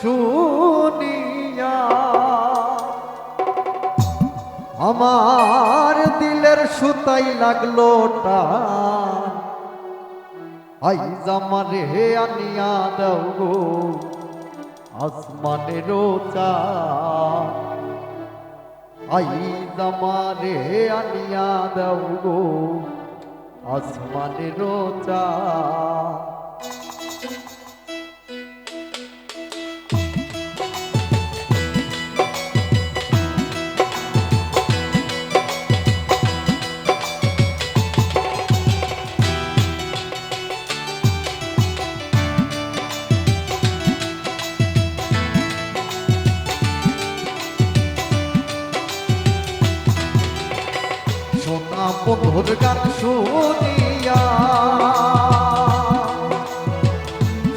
শুনিয়া, আমার দিলের সুতাই লাগল টান। আই জামারে আনিয়া দাও গো আসমানের চাঁদ। আই জামারে আনিয়া দাও গো আসমানের চাঁদ। সোনা বন্ধুর গান শুনিয়া।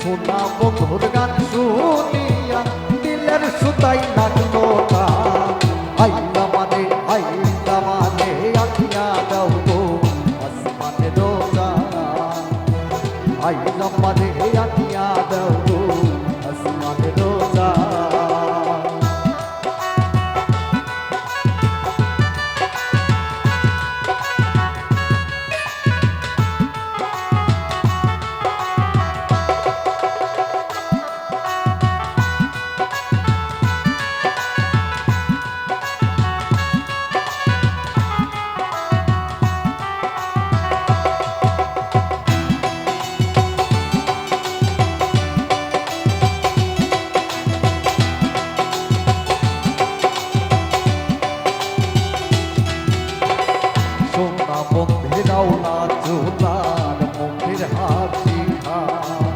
সোনা বন্ধুর গান শুনিয়া, দিলের সুতাই লাগল না আইলা মানে আইলা মানে আখিয়া দাও গো আসমানে রোজা। আইলা মানে আখিয়া দাও সোনা বন্ধেরাও না চোলার মুখের হাসি খায়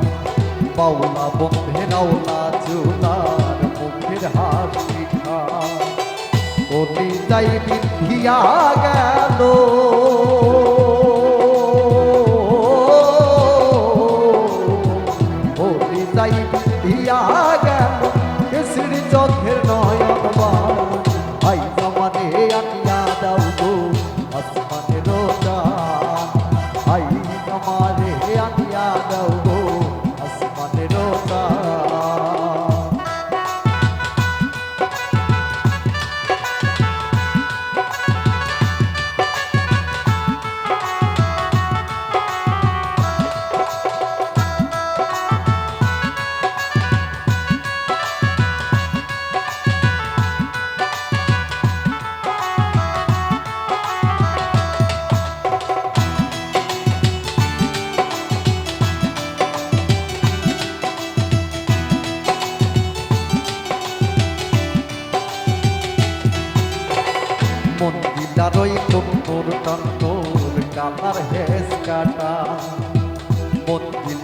বাউলা বন্ধেরাও না চোলার মুখের হাসি খায় ওলি যাই বিধিয়া গেল ওলি যাই বিধিয়া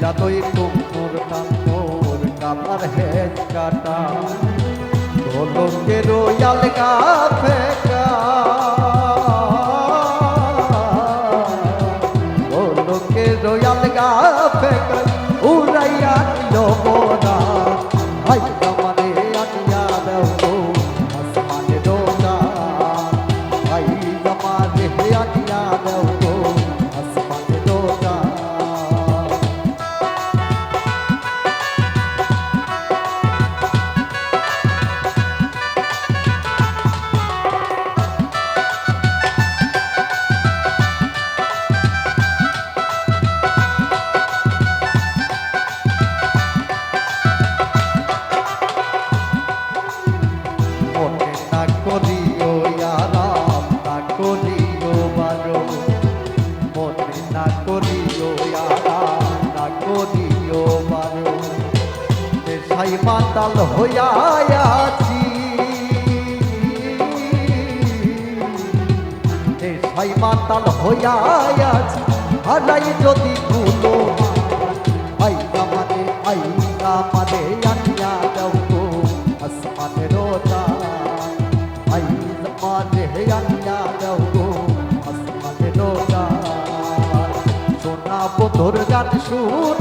মন্দিলার তুমুর টুকুর কামার হেজ কাটা। ঢোলকে রোয়াল গা। ফেকা ঢোলকে রোয়াল গা। ফেকা দেশাই মাতাল হইয়া আছি। দেশাই মাতাল হইয়া আছি। হারাই যদি ভুলো আই আমারে আই আমারে আনিয়া দাও আসমানে রোজা আই আমারে আনিয়া দাও আসমানে রোজা সোনা বন্ধুর গান শুনিয়া